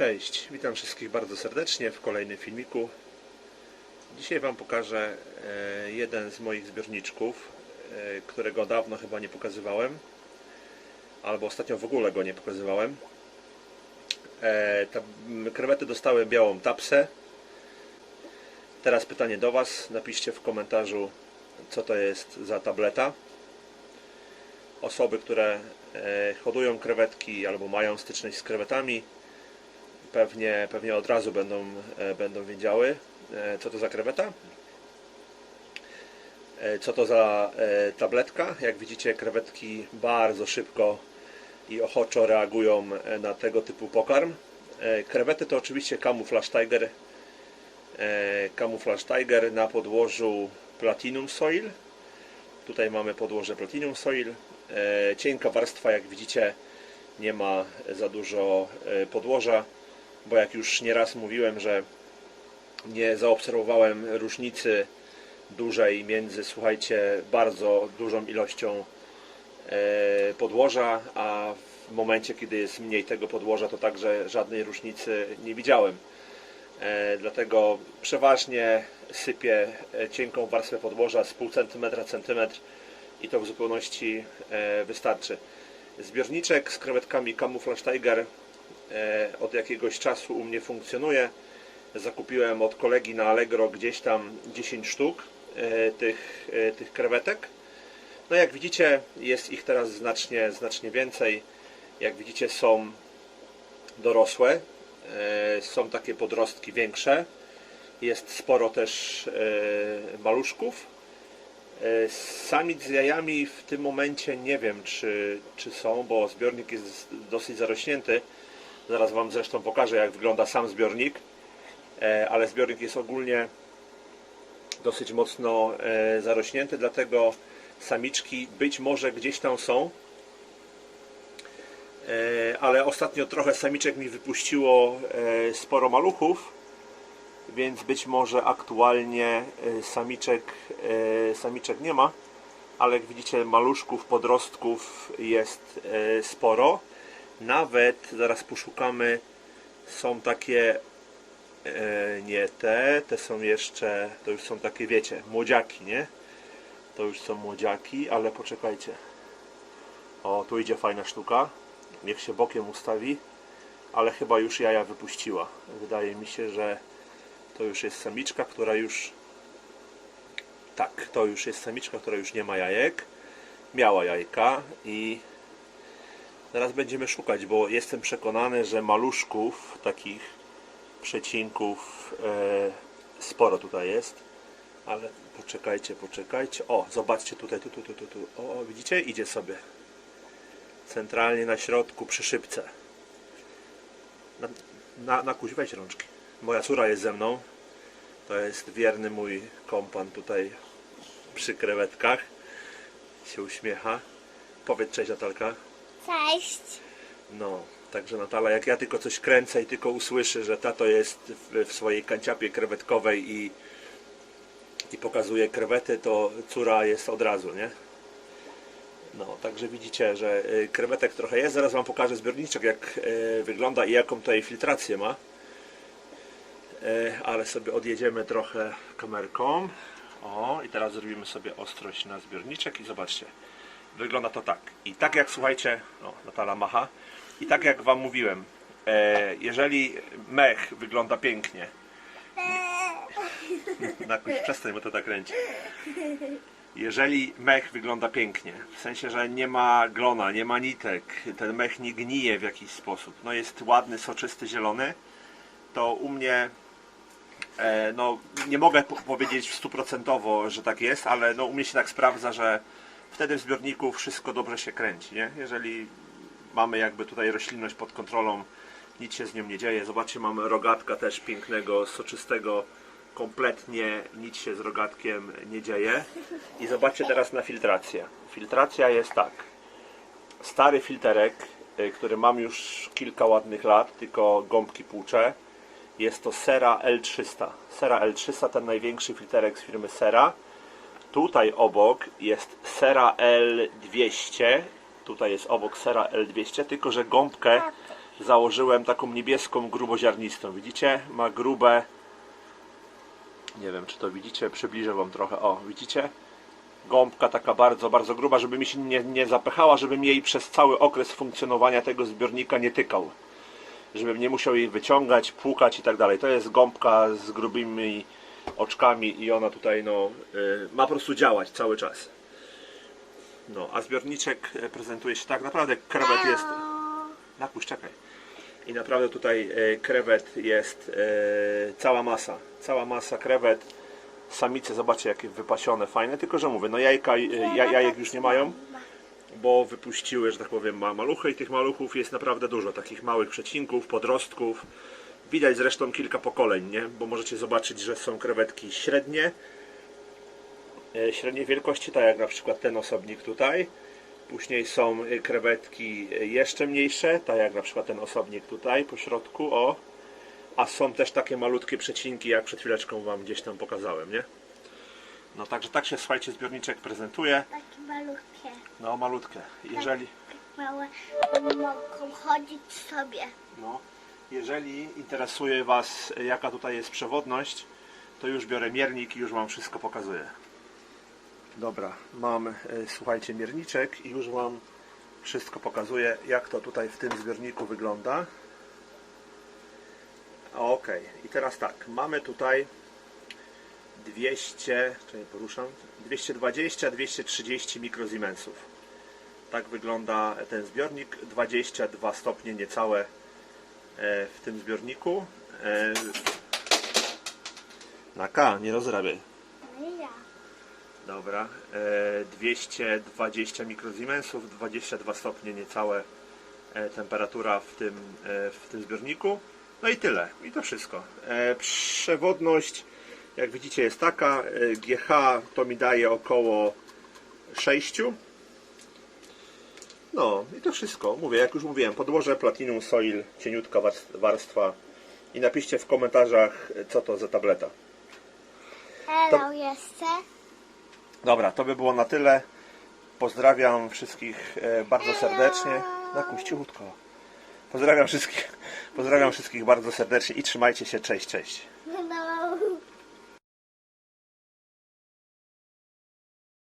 Cześć, witam wszystkich bardzo serdecznie w kolejnym filmiku. Dzisiaj Wam pokażę e, jeden z moich zbiorniczków, e, którego dawno chyba nie pokazywałem, albo ostatnio w ogóle go nie pokazywałem. E, krewety dostały białą tapsę. Teraz pytanie do Was. Napiszcie w komentarzu, co to jest za tableta. Osoby, które hodują krewetki albo mają styczność z krewetami, pewnie, pewnie od razu będą, e, będą wiedziały, e, co to za kreweta. E, Co to za tabletka? Jak widzicie, krewetki bardzo szybko i ochoczo reagują na tego typu pokarm. Krewety to oczywiście Camouflage Tiger. Camouflage Tiger na podłożu Platinum Soil. Tutaj mamy podłoże Platinum Soil. Cienka warstwa, jak widzicie, nie ma za dużo podłoża, bo jak już nieraz mówiłem, że nie zaobserwowałem różnicy dużej między, słuchajcie, bardzo dużą ilością e, podłoża, a w momencie, kiedy jest mniej tego podłoża, to także żadnej różnicy nie widziałem. E, Dlatego przeważnie sypię e, cienką warstwę podłoża z pół centymetra, centymetr i to w zupełności wystarczy. Zbiorniczek z krewetkami Camouflage Tiger od jakiegoś czasu u mnie funkcjonuje. Zakupiłem od kolegi na Allegro gdzieś tam 10 sztuk e, tych, e, tych krewetek. No jak widzicie jest ich teraz znacznie, znacznie więcej. Jak widzicie są dorosłe, e, są takie podrostki większe. Jest sporo też e, maluszków. E, Samic z jajami w tym momencie nie wiem, czy, czy są, bo zbiornik jest dosyć zarośnięty. Zaraz Wam zresztą pokażę, jak wygląda sam zbiornik. E, Ale zbiornik jest ogólnie dosyć mocno e, zarośnięty, dlatego samiczki być może gdzieś tam są. E, Ale ostatnio trochę samiczek mi wypuściło sporo maluchów więc być może aktualnie samiczek, samiczek nie ma, ale jak widzicie maluszków, podrostków jest sporo. Nawet, zaraz poszukamy, są takie, e, nie te, te są jeszcze, to już są takie wiecie, młodziaki, nie? To już są młodziaki, ale poczekajcie. O, tu idzie fajna sztuka. Niech się bokiem ustawi, ale chyba już jaja wypuściła. Wydaje mi się, że to już jest samiczka, która już tak, to już jest samiczka, która już nie ma jajek. Miała jajka i teraz będziemy szukać, bo jestem przekonany, że maluszków, takich przecinków e, sporo tutaj jest. Ale poczekajcie, poczekajcie. O, zobaczcie tutaj, tu, tu, tu, tu, tu. O, widzicie? Idzie sobie. Centralnie na środku przy szybce. Na, na, na kuś, weź rączki. Moja córa jest ze mną. To jest wierny mój kompan tutaj przy krewetkach. Się uśmiecha. Powiedz cześć Natalka. Cześć. No, także Natala, jak ja tylko coś kręcę i tylko usłyszę, że tato jest w, w swojej kanciapie krewetkowej i, i pokazuje krewety, to córa jest od razu, nie? No, także widzicie, że y, krewetek trochę jest. Zaraz Wam pokażę zbiorniczek, jak y, wygląda i jaką tutaj filtrację ma. E, ale sobie odjedziemy trochę kamerką. O, i teraz zrobimy sobie ostrość na zbiorniczek i zobaczcie. Wygląda to tak. I tak jak słuchajcie, o, Natala macha. I tak jak Wam mówiłem, e, jeżeli mech wygląda pięknie, na jakoś przestań, bo to tak kręci. Jeżeli mech wygląda pięknie, w sensie, że nie ma glona, nie ma nitek, ten mech nie gnije w jakiś sposób, no jest ładny, soczysty, zielony, to u mnie E, no, nie mogę po- powiedzieć stuprocentowo, że tak jest, ale no, u mnie się tak sprawdza, że wtedy w zbiorniku wszystko dobrze się kręci. Nie? Jeżeli mamy jakby tutaj roślinność pod kontrolą, nic się z nią nie dzieje. Zobaczcie, mamy rogatka też pięknego, soczystego, kompletnie nic się z rogatkiem nie dzieje. I zobaczcie teraz na filtrację. Filtracja jest tak. Stary filterek, y, który mam już kilka ładnych lat, tylko gąbki płucze. Jest to Sera L300. Sera L300, ten największy filterek z firmy Sera. Tutaj obok jest Sera L200. Tutaj jest obok Sera L200, tylko że gąbkę założyłem taką niebieską, gruboziarnistą. Widzicie? Ma grube. Nie wiem, czy to widzicie. Przybliżę Wam trochę. O, widzicie? Gąbka taka bardzo, bardzo gruba, żeby mi się nie, nie zapychała, żebym jej przez cały okres funkcjonowania tego zbiornika nie tykał. Żebym nie musiał jej wyciągać, płukać i tak dalej. To jest gąbka z grubymi oczkami i ona tutaj no, y, ma po prostu działać cały czas. No, a zbiorniczek e, prezentuje się tak. Naprawdę krewet jest. Napuść, czekaj. I naprawdę tutaj e, krewet jest e, cała masa. Cała masa krewet. Samice, zobaczcie jakie wypasione, fajne. Tylko, że mówię, no jajka, ja, jajek już nie mają, bo wypuściły, że tak powiem, ma maluchy i tych maluchów jest naprawdę dużo. Takich małych przecinków, podrostków. Widać zresztą kilka pokoleń, nie? Bo możecie zobaczyć, że są krewetki średnie, e, średniej wielkości, tak jak na przykład ten osobnik tutaj. Później są e, krewetki e, jeszcze mniejsze, tak jak na przykład ten osobnik tutaj po środku, o. A są też takie malutkie przecinki, jak przed chwileczką Wam gdzieś tam pokazałem, nie? No także tak się, słuchajcie, zbiorniczek prezentuje. Takie malutkie, No malutkie. Jeżeli, małe, mogą chodzić sobie. no, jeżeli interesuje Was, jaka tutaj jest przewodność, to już biorę miernik i już Wam wszystko pokazuję. Dobra, mam, e, słuchajcie, mierniczek i już Wam wszystko pokazuję, jak to tutaj w tym zbiorniku wygląda. Ok, i teraz tak, mamy tutaj 200, czekaj, poruszam, 220-230 mikrozimensów. Tak wygląda ten zbiornik, 22 stopnie niecałe w tym zbiorniku. E, Na K, nie rozrabiaj. No. Dobra, e, 220 mikrozimensów, 22 stopnie niecałe e, temperatura w tym, e, w tym zbiorniku. No i tyle, i to wszystko. E, Przewodność, jak widzicie, jest taka. e, GH to mi daje około 6. No i to wszystko. Mówię, jak już mówiłem, podłoże Platinum Soil, cieniutka warst- warstwa. I napiszcie w komentarzach, co to za tableta. Hello, jeszcze? Dobra, to by było na tyle. Pozdrawiam wszystkich e, bardzo serdecznie. Na cichutko. Pozdrawiam wszystkich, pozdrawiam wszystkich bardzo serdecznie i trzymajcie się. Cześć, cześć.